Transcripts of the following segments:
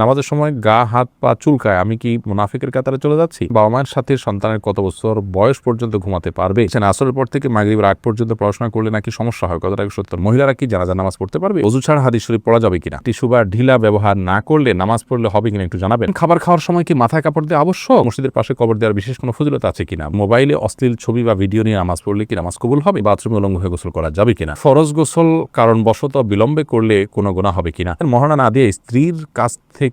নামাজের সময় গা, হাত, পা চুলকায়, আমি কি মুনাফিকের কাতারে চলে যাচ্ছি? বাবা মায়ের সাথে সন্তানের কত বছর বয়স পর্যন্ত ঘুমাতে পারবে? আসরের পর থেকে মাগরিবের আগ পর্যন্ত পড়াশোনা করলে নাকি সমস্যা হয়? কতটা সত্য? মহিলারা কি জানাজা নামাজ পড়তে পারবে? অজু ছাড়া হাদিস শরীফ পড়া যাবে কিনা? টিস্যু বা ঢিলা ব্যবহার না করলে নামাজ পড়লে হবে কিনা একটু জানাবেন? খাবার খাওয়ার সময় কি মাথায় কাপড় দেওয়া আবশ্যক? মসজিদের পাশে কবর দেওয়ার বিশেষ কোনো ফজিলত আছে কিনা? মোবাইলে অশ্লীল ছবি বা ভিডিও নিয়ে নামাজ পড়লে কি নামাজ কবুল হবে? বাথরুমে উলঙ্গ হয়ে গোসল করা যাবে কিনা? ফরজ গোসল কারণ বশত বিলম্বে করলে কোনো গোনা হবে কিনা? মহানা না দিয়ে স্ত্রীর কাছ থেকে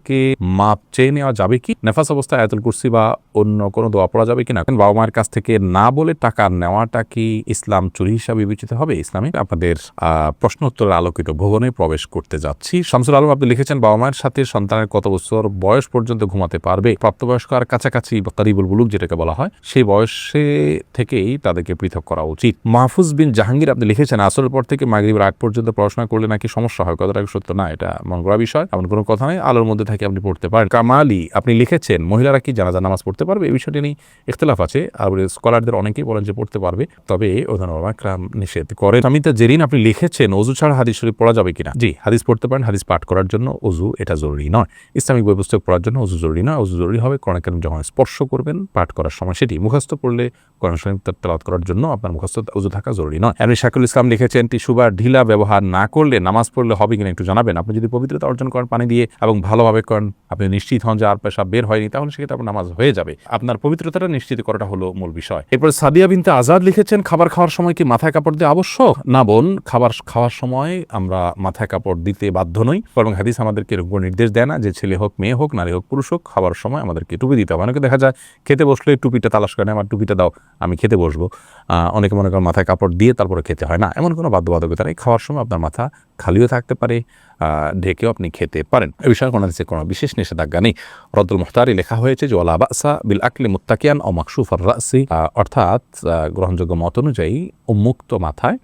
মাপ চেয়ে নেওয়া যাবে কি? নেফাস অবস্থায় আয়াতুল কুরসি বা অন্য কোনো দোয়া পড়া যাবে কিনা? বাবা মায়ের কাছ থেকে না বলে টাকা নেওয়াটা কি ইসলাম চুরি হিসাবে বিবেচিত হবে? ইসলামে আপনাদের প্রশ্ন উত্তরের আলোকিত ভবনে প্রবেশ করতে যাচ্ছি। শামসুল আলম, আপনি লিখেছেন, বাবা মায়ের সাথে সন্তানের কত বছর বয়স পর্যন্ত ঘুমাতে পারবে? প্রাপ্তবয়স্ক আর কাছাকাছি কারিবুল বুলুক যেটাকে বলা হয়, সেই বয়সে থেকেই তাদেরকে পৃথক করা উচিত। মাহফুজ বিন জাহাঙ্গীর, আপনি লিখেছেন, আসরের পর থেকে মাগরিবের আগ পর্যন্ত পড়াশোনা করলে নাকি সমস্যা হয়? কতটা সত্য? না, এটা মন করা বিষয়। এমন কোনো কথা নয় আলোর মধ্যে থাকে আপনি পড়তে পারেন। কামালি, আপনি লিখেছেন, মহিলারা কি জানাজা, নামাজ পড়তে পারবে? এই বিষয়টি নিয়ে ইখতলাফ আছে। আর স্কলারদের অনেকেই বলেন যে পড়তে পারবে। তবে ওধান ক্রাম নিষেধ করেন। আমিতা জেরিন আপনি লিখেছেন, অজু ছাড়া হাদিস শরীফ পড়া যাবে কিনা? জি, হাদিস পড়তে পারেন, হাদিস পাঠ করার জন্য অজু এটা জরুরি নয়। ইসলামিক বই পুস্তক পড়ার জন্য অজু জরুরি নয়। অজু জরুরি হবে কোরআন যখন স্পর্শ করবেন, পাঠ করার সময় সেটি মুখস্থ পড়লে কোরআন শরীফ তেলাওয়াত করার জন্য আপনার মুখস্থ অজু থাকা জরুরি নয়। এমনি শাকুল ইসলাম লিখেছেন, টিস্যু ঢিলা ব্যবহার না করলে নামাজ পড়লে হবে কিনা একটু জানাবেন। আপনি যদি পবিত্রতা অর্জন করেন পানি দিয়ে এবং ভালোভাবে করেন আপনি নিশ্চিত হন যে আর পেশা বের হয়নি, তাহলে সেক্ষেত্রে আপনার নামাজ হয়ে যাবে। আপনার পবিত্রতাটা নিশ্চিত করাটা হলো মূল বিষয়। এরপর সাদিয়া বিনতে আজাদ লিখেছেন, খাবার খাওয়ার সময় কি মাথায় কাপড় দিয়ে আবশ্যক? না বোন, খাবার খাওয়ার সময় আমরা মাথায় কাপড় দিতে বাধ্য নই। বরং হাদিস আমাদেরকে এরকম নির্দেশ দেয় না যে ছেলে হোক, মেয়ে হোক, নারী হোক, পুরুষ হোক, খাবার সময় আমাদেরকে টুপি দিতে হবে। অনেকে দেখা যায়, খেতে বসলে টুপিটা তালাশ করে, আমার টুপিটা দাও, আমি খেতে বসবো। অনেকে মনে করেন মাথায় কাপড় দিয়ে তারপরে খেতে হয় না। এমন কোনো বাধ্যবাধকতা নেই। খাওয়ার সময় আপনার মাথা খালিও থাকতে পারে। ঢেকেও আপনি খেতে পারেন। এ বিষয়ে কোনো দেশে কোনো বিশেষ নিষেধাজ্ঞা নেই। রদ্দুল মুখতারি লেখা হয়েছে যে ওলা বাসা বিল আকলি মুত্তাকিয়ান ও মাকসুফ আর রাসি অর্থাৎ গ্রহণযোগ্য মত অনুযায়ী উন্মুক্ত মাথায়,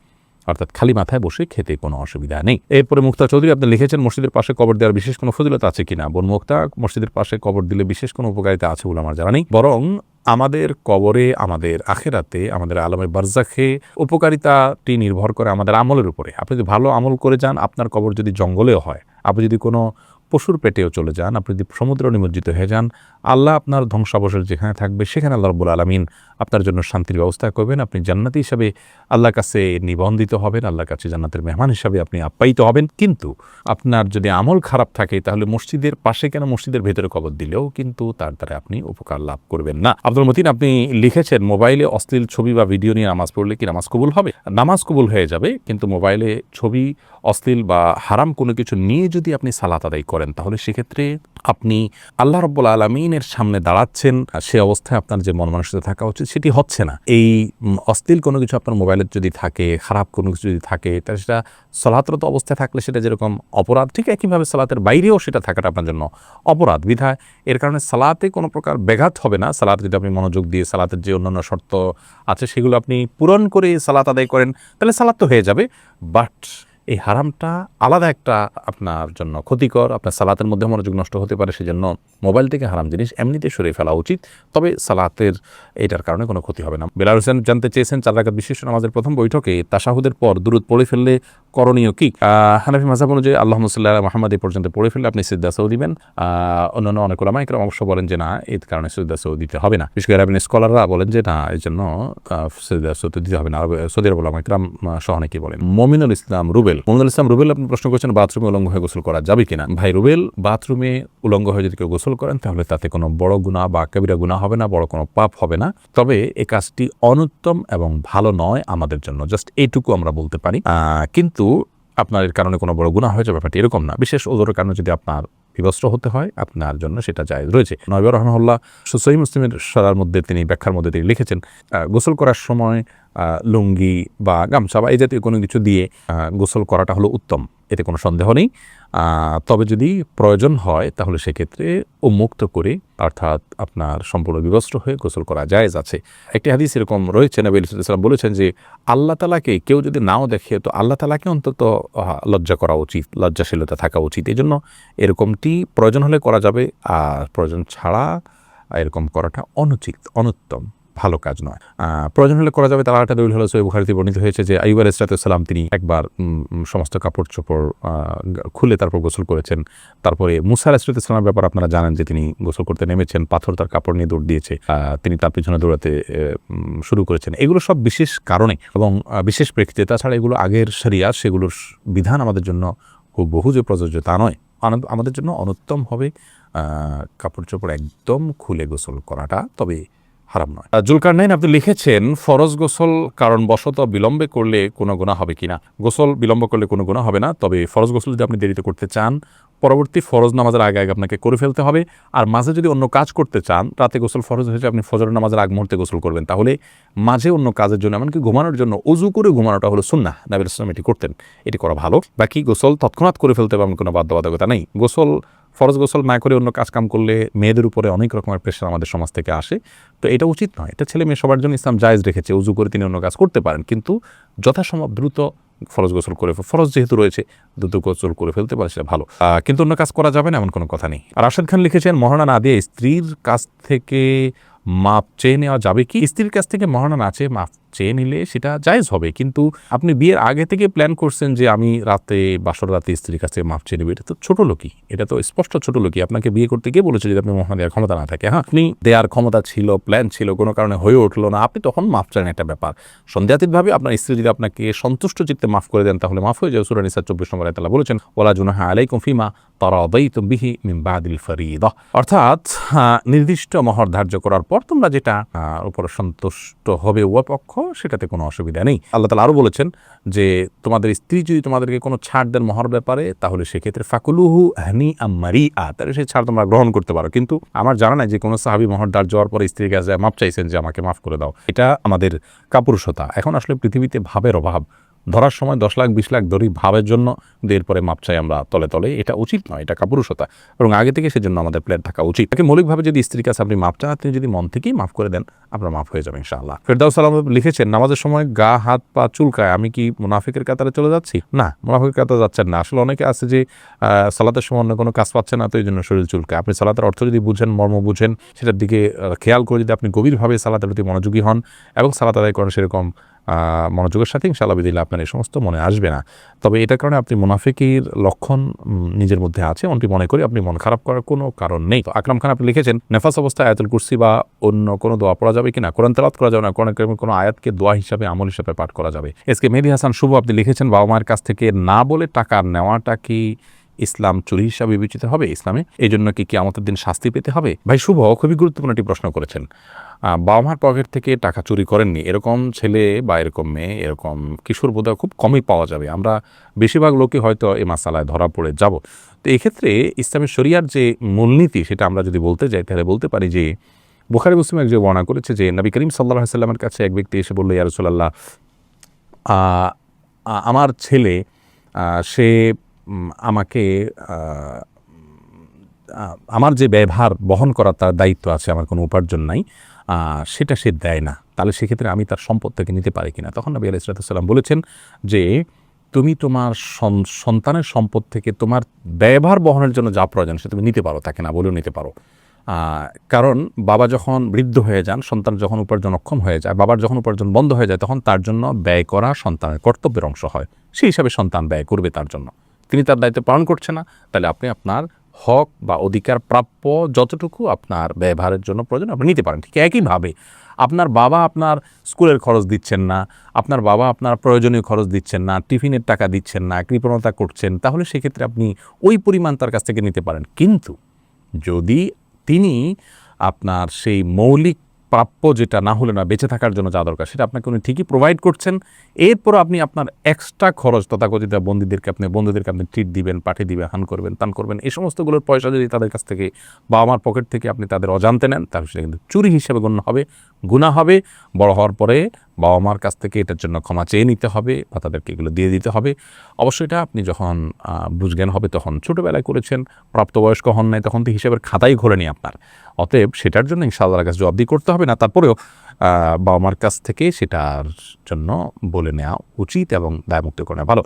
অর্থাৎ খালি মাথায় বসে খেতে কোনো অসুবিধা নেই। এরপরে মুক্তা চৌধুরী, আপনি লিখেছেন, মসজিদের পাশে কবর দেওয়ার বিশেষ কোনো ফজিলত আছে কিনা? বোন মুক্তা, মসজিদের পাশে কবর দিলে বিশেষ কোনো উপকারিতা আছে বলে আমার জানা নেই। বরং আমাদের কবরে, আমাদের আখেরাতে, আমাদের আলমে বারজাখে উপকারিতাটি নির্ভর করে আমাদের আমলের উপরে। আপনি যদি ভালো আমল করে যান, আপনার কবর যদি জঙ্গলেও হয়, আপনি যদি কোনো পশুর পেটেও চলে যান। আপনি যদি সমুদ্র নিমজ্জিত হয়ে যান, আল্লাহ আপনার ধ্বংসাবশেষ যেখানে থাকবে সেখানে আল্লাহ রব্বুল আলমিন আপনার জন্য শান্তির ব্যবস্থা করবেন। আপনি জান্নাতি হিসাবে আল্লাহর কাছে নিবন্ধিত হবেন, আল্লাহর কাছে জান্নাতের মেহমান হিসাবে আপনি আপ্যায়িত হবেন। কিন্তু আপনার যদি আমল খারাপ থাকে, তাহলে মসজিদের পাশে কেন মসজিদের ভেতরে কবর দিলেও কিন্তু তার দ্বারা আপনি উপকার লাভ করবেন না। আব্দুল মতিন, আপনি লিখেছেন, মোবাইলে অশ্লীল ছবি বা ভিডিও নিয়ে নামাজ পড়লে কি নামাজ কবুল হবে? নামাজ কবুল হয়ে যাবে, কিন্তু মোবাইলে ছবি অশ্লীল বা হারাম কোনো কিছু নিয়ে যদি আপনি সালাত আদায় করেন, তাহলে সেক্ষেত্রে আপনি আল্লাহ রব্বুল আলমিনের সামনে দাঁড়াচ্ছেন। সে অবস্থায় আপনার যে মন মানসিকতা থাকা উচিত সেটি হচ্ছে না। এই অশ্লীল কোনো কিছু আপনার মোবাইলে যদি থাকে, খারাপ কোনো কিছু যদি থাকে তাহলে সেটা সলাতরত অবস্থায় থাকলে সেটা যেরকম অপরাধ, ঠিক একইভাবে সালাতের বাইরেও সেটা থাকাটা আপনার জন্য অপরাধ বিধায় এর কারণে সালাতে কোনো প্রকার ব্যাঘাত হবে না। সালাতে যদি আপনি মনোযোগ দিয়ে সালাতের যে অন্যান্য শর্ত আছে, সেগুলো আপনি পূরণ করে সালাত আদায় করেন, তাহলে সালাত তো হয়ে যাবে। বাট এই হারামটা আলাদা একটা আপনার জন্য ক্ষতিকর, আপনার সালাতের মধ্যে মনোযোগ নষ্ট হতে পারে, সেজন্য মোবাইল থেকে হারাম জিনিস এমনিতে সরিয়ে ফেলা উচিত। তবে সালাতের এটার কারণে কোনো ক্ষতি হবে না। বেলাল হোসেন জানতে চেয়েছেন, চার রাকাত বিশিষ্ট নামাজের প্রথম বৈঠকে তাসাহুদের পর দূরত পড়ে ফেললে করণীয় কি? হানাফি মাঝাব অনুযায়ী আল্লাহ সাল্লাহ মাহমদ এই পর্যন্ত পড়ে ফেললে আপনি সিদ্ধা সৌ দিবেন। অন্যান্য অনেক ওলামা একরম অবশ্য বলেন যে না, এর কারণে সিদ্ধা সৌ দিতে হবে না। বিশেষ করে আরবিন স্কলাররা বলেন যে না এই জন্য সিদ্ধা সৌ দিতে হবে না। সৌদি আরব ওলামা একরাম সহ অনেকেই বলেন। মমিনুল ইসলাম রুবেল মমিনুল ইসলাম, রুবেল আপনি প্রশ্ন করছেন, বাথরুমে উলঙ্গ হয়ে গোসল করা যাবে কিনা? ভাই, রুবেল, বাথরুমে উলঙ্গ হয়ে যদি কেউ গোসল করেন, তাহলে তাতে কোনো বড় গুণা বা কবিরা গুণা হবে না, বড় কোনো পাপ হবে না। তবে এ কাজটি অনুত্তম এবং ভালো নয় আমাদের জন্য। জাস্ট এইটুকু আমরা বলতে পারি। কিন্তু আপনার এর কারণে কোনো বড় গুণা হয়ে যাবে ব্যাপারটি এরকম না। বিশেষ ওজোরের কারণে যদি আপনার বিবস্ত্র হতে হয়, আপনার জন্য সেটা জায়েজ রয়েছে। নয়বর রহমল্লাহ সহি মুসলিমের সরার মধ্যে তিনি ব্যাখ্যার মধ্যে তিনি লিখেছেন গোসল করার সময় লুঙ্গি বা গামছা বা এই জাতীয় কোনো কিছু দিয়ে গোসল করাটা হলো উত্তম, এতে কোনো সন্দেহ নেই। তবে যদি প্রয়োজন হয়, তাহলে সেক্ষেত্রে উন্মুক্ত করে, অর্থাৎ আপনার সম্পূর্ণ বিবস্ত্র হয়ে গোসল করা জায়েজ আছে। একটি হাদিস এরকম রয়েছে, নবী ইসলাম বলেছেন যে, আল্লাহ তালাকে কেউ যদি নাও দেখে, তো আল্লাহ তালাকে অন্তত লজ্জা করা উচিত, লজ্জাশীলতা থাকা উচিত। এই জন্য এরকমটি প্রয়োজন হলে করা যাবে, আর প্রয়োজন ছাড়া এরকম করাটা অনুচিত, অনুত্তম। ভালো কাজ নয়। প্রয়োজন হলে করা যাবে, তার একটা দলিল হলো সৈয় বুখারিতে বর্ণিত হয়েছে যে আইবার ইসরাতাম তিনি একবার সমস্ত কাপড় চোপড় খুলে তারপর গোসল করেছেন। তারপরে মুসার ইসরাতামের ব্যাপার আপনারা জানেন যে তিনি গোসল করতে নেমেছেন, পাথর তার কাপড় নিয়ে দৌড় দিয়েছে তিনি তার পিছনে দৌড়াতে শুরু করেছেন। এগুলো সব বিশেষ কারণে এবং বিশেষ প্রেক্ষিতে, তাছাড়া এগুলো আগের সারিয়া সেগুলোর বিধান আমাদের জন্য খুব বহু যে প্রযোজ্য তা নয়। আমাদের জন্য অনুত্তম হবে কাপড় চোপড় একদম খুলে গোসল করাটা। তবে হারাম নয়। জুলকার নাইন আপনি লিখেছেন, ফরজ গোসল কারণ বশত বিলম্বে করলে কোনো গুণা হবে কিনা। গোসল বিলম্ব করলে কোনো গুণা হবে না, তবে ফরজ গোসল যদি আপনি দেরিতে করতে চান, পরবর্তী ফরজ নামাজের আগে আগে আপনাকে করে ফেলতে হবে। আর মাঝে যদি অন্য কাজ করতে চান, রাতে গোসল ফরজ হয়েছে, আপনি ফজর নামাজের আগ মুহূর্তে গোসল করবেন। তাহলে মাঝে অন্য কাজের জন্য, এমনকি ঘুমানোর জন্য অজু করে ঘুমানোটা হলো সুন্না নাবিল ইসলাম এটি করতেন। এটি করা ভালো। বাকি গোসল তৎক্ষণাৎ করে ফেলতে হবে, এমন কোনো বাধ্যবাধকতা নেই। গোসল ফরজ গোসল না করে অন্য কাজ কাম করলে মেয়েদের উপরে অনেক রকমের প্রেশার আমাদের সমাজ থেকে আসে। তো এটা উচিত নয়। এটা ছেলে মেয়ে সবার জন্য ইসলাম জায়েজ রেখেছে। উজু করে তিনি অন্য কাজ করতে পারেন। কিন্তু যথাসম্ভব দ্রুত ফরজ গোসল করে ফরজ যেহেতু রয়েছে, দ্রুত গোসল করে ফেলতে পারে সেটা ভালো। কিন্তু অন্য কাজ করা যাবে না এমন কোনো কথা নেই। আর আরশাদ খান লিখেছেন মহানা না দিয়ে স্ত্রীর কাছ থেকে মাপ চেয়ে নেওয়া যাবে কি? স্ত্রীর কাছ থেকে মহানা না চেয়ে মাপ চেয়ে নিলে সেটা জায়েজ হবে। কিন্তু আপনি বিয়ের আগে থেকে প্ল্যান করছেন যে আমি রাতে, বাসর রাতে স্ত্রীর কাছে মাপ চেয়ে নেবে, এটা তো ছোট লোকই। এটা তো স্পষ্ট ছোট লোকই। আপনাকে বিয়ে করতে গিয়ে বলেছে যদি আপনি মহানা দেওয়ার ক্ষমতা না থাকে। হ্যাঁ আপনি দেওয়ার ক্ষমতা ছিল প্ল্যান ছিল, কোনো কারণে হয়ে উঠল না। আপনি তখন মাপ চান একটা ব্যাপার। সন্দেহাতীতভাবে আপনার স্ত্রী যদি আপনাকে সন্তুষ্ট চিত্তে মাফ করে দেন, তাহলে মাফ হয়ে যাবে। সুরান ইসা চব্বিশ নম্বর তালা বলেছেন ওলা জুনাহা আলাইকুম ফিমা তারা অবৈতুম বিহি মিন ফরিদ। অর্থাৎ নির্দিষ্ট মহর ধার্য করার পর তোমরা যেটা উপরে সন্তুষ্ট হবে উভয় পক্ষ সেটাতে কোনো অসুবিধা নেই। আল্লাহ তালা আরও বলেছেন যে, তোমাদের স্ত্রী যদি তোমাদেরকে কোনো ছাড় দেন মহার ব্যাপারে, তাহলে সেক্ষেত্রে ফাকুলুহু হানি আমারি আ তাহলে সেই ছাড় তোমরা গ্রহণ করতে পারো। কিন্তু আমার জানা নাই যে কোনো সাহাবি মহর দ্বার যাওয়ার পরে স্ত্রীর কাছে মাপ চাইছেন যে আমাকে মাফ করে দাও। এটা আমাদের কাপুরুষতা। এখন আসলে পৃথিবীতে ভাবের অভাব। ধরার সময় দশ লাখ, বিশ লাখ ধরি ভাবের জন্য, কিন্তু এরপরে মাপ চাই আমরা তলে তলে। এটা উচিত নয়, এটা কাপুরুষতা। এবং আগে থেকে সেজন্য আমাদের প্ল্যান থাকা উচিত। তাকে মৌলিকভাবে যদি স্ত্রীর কাছে আপনি মাপ চান, আপনি যদি মন থেকেই মাফ করে দেন, আপনার মাফ হয়ে যাবে ইনশাআল্লাহ। ফেরদাউস সালাম লিখেছেন, নামাজের সময় গা, হাত, পা চুলকায়, আমি কি মুনাফিকের কাতারে চলে যাচ্ছি? না, মুনাফিকের কাতারে যাচ্ছেন না। আসলে অনেকে আছে যে সালাতের সময় অন্য কোনো কাজ পাচ্ছে না, তো এই জন্য শরীর চুলকায়। আপনি সালাতের অর্থ যদি বুঝেন, মর্ম বুঝেন, সেটার দিকে খেয়াল করে যদি আপনি গভীরভাবে সালাতের প্রতি মনোযোগী হন, এবং সালাত আদায় করেন সেরকম মনোযোগের সাথে ইনশাআল্লাহ বিদিল্লা আপনার এই সমস্ত মনে আসবে না। তবে এটার কারণে আপনি মুনাফিকির লক্ষণ নিজের মধ্যে আছে এমনটি মনে করি আপনি মন খারাপ করার কোনো কারণ নেই। তো আকরাম খান আপনি লিখেছেন, নেফাস অবস্থায় আয়াতুল কুরসি বা অন্য কোনো দোয়া পড়া যাবে কিনা? কোরআন তেলাত করা যাবে না, কোরআন কোনো আয়াতকে দোয়া হিসাবে, আমল হিসাবে পাঠ করা যাবে। এসকে মেহেদি হাসান শুভ, আপনি লিখেছেন, বাবা মায়ের কাছ থেকে না বলে টাকা নেওয়াটা কি ইসলাম চুরি হিসাবে বিবেচিত হবে? ইসলামে? এই জন্য কি কি আমাদের দিন শাস্তি পেতে হবে? ভাই শুভ, খুবই গুরুত্বপূর্ণ একটি প্রশ্ন করেছেন। বাবা মার পকেট থেকে টাকা চুরি করেননি। এরকম ছেলে বা এরকম মেয়ে, এরকম কিশোর বোধহয় খুব কমই পাওয়া যাবে। আমরা বেশিরভাগ লোকই হয়তো এই মাসালায় ধরা পড়ে যাব। তো এক্ষেত্রে ইসলামের শরিয়ার যে মূলনীতি, সেটা আমরা যদি বলতে যাই, তাহলে বলতে পারি যে, বুখারি মুসলিম যে বর্ণনা করেছে যে, নবী করিম সাল্লাহ সাল্লামের কাছে এক ব্যক্তি এসে বলল ইয়ারসোল্লাহ আমার ছেলে সে আমাকে আমার যে ব্যবহার বহন করার তার দায়িত্ব আছে, আমার কোনো উপার্জন নাই। সেটা সে দেয় না। তাহলে সেক্ষেত্রে আমি তার সম্পদ থেকে নিতে পারি কিনা? তখন নবী আলাইসালাম বলেছেন যে, তুমি তোমার সন্তানের সম্পদ থেকে তোমার ব্যয়ভার বহনের জন্য যা প্রয়োজন সে তুমি নিতে পারো, তাকে না বলেও নিতে পারো। কারণ বাবা যখন বৃদ্ধ হয়ে যান, সন্তান যখন উপার্জন অক্ষম হয়ে যায়, বাবার যখন উপার্জন বন্ধ হয়ে যায়, তখন তার জন্য ব্যয় করা সন্তানের কর্তব্যের অংশ হয়। সেই হিসাবে সন্তান ব্যয় করবে তার জন্য। তিনি তার দায়িত্ব পালন করছে না। তাহলে আপনি আপনার হক বা অধিকার প্রাপ্য যতটুকু আপনার ব্যবহারের জন্য প্রয়োজন, আপনি নিতে পারেন। ঠিক একইভাবে আপনার বাবা আপনার স্কুলের খরচ দিচ্ছেন না, আপনার বাবা আপনার প্রয়োজনীয় খরচ দিচ্ছেন না, টিফিনের টাকা দিচ্ছেন না, কৃপণতা করছেন, তাহলে সেক্ষেত্রে আপনি ওই পরিমাণ তার কাছ থেকে নিতে পারেন। কিন্তু যদি তিনি আপনার সেই মৌলিক প্রাপ্য যেটা না হলে না, বেঁচে থাকার জন্য যা দরকার, সেটা আপনাকে উনি ঠিকই প্রোভাইড করছেন। এরপর আপনি আপনার এক্সট্রা খরচ, তথাকথিত বন্দীদেরকে আপনি, বন্ধুদেরকে আপনি ট্রিট দিবেন, পাঠিয়ে দিবেন, হান করবেন, তান করবেন, এই সমস্তগুলোর পয়সা যদি তাদের কাছ থেকে বা আমার পকেট থেকে আপনি তাদের অজান্তে নেন, তাহলে সেটা কিন্তু চুরি হিসেবে গণ্য হবে। গুণা হবে, বড় হওয়ার পরে বাবা মার কাছ থেকে এটার জন্য ক্ষমা চেয়ে নিতে হবে বা তাদেরকে এগুলো দিয়ে দিতে হবে। অবশ্যই এটা আপনি যখন বুঝজ্ঞান হবে তখন ছোটোবেলায় করেছেন, প্রাপ্তবয়স্ক হন নাই তখন তো হিসেবের খাতাই ঘোরেনি আপনার। অতএব সেটার জন্য ইনশাআল্লাহর কাছে জবাবদি করতে হবে না, তারপরেও বাবা মার কাছ থেকে সেটার জন্য বলে নেওয়া উচিত এবং দায়মুক্ত করে ভালো।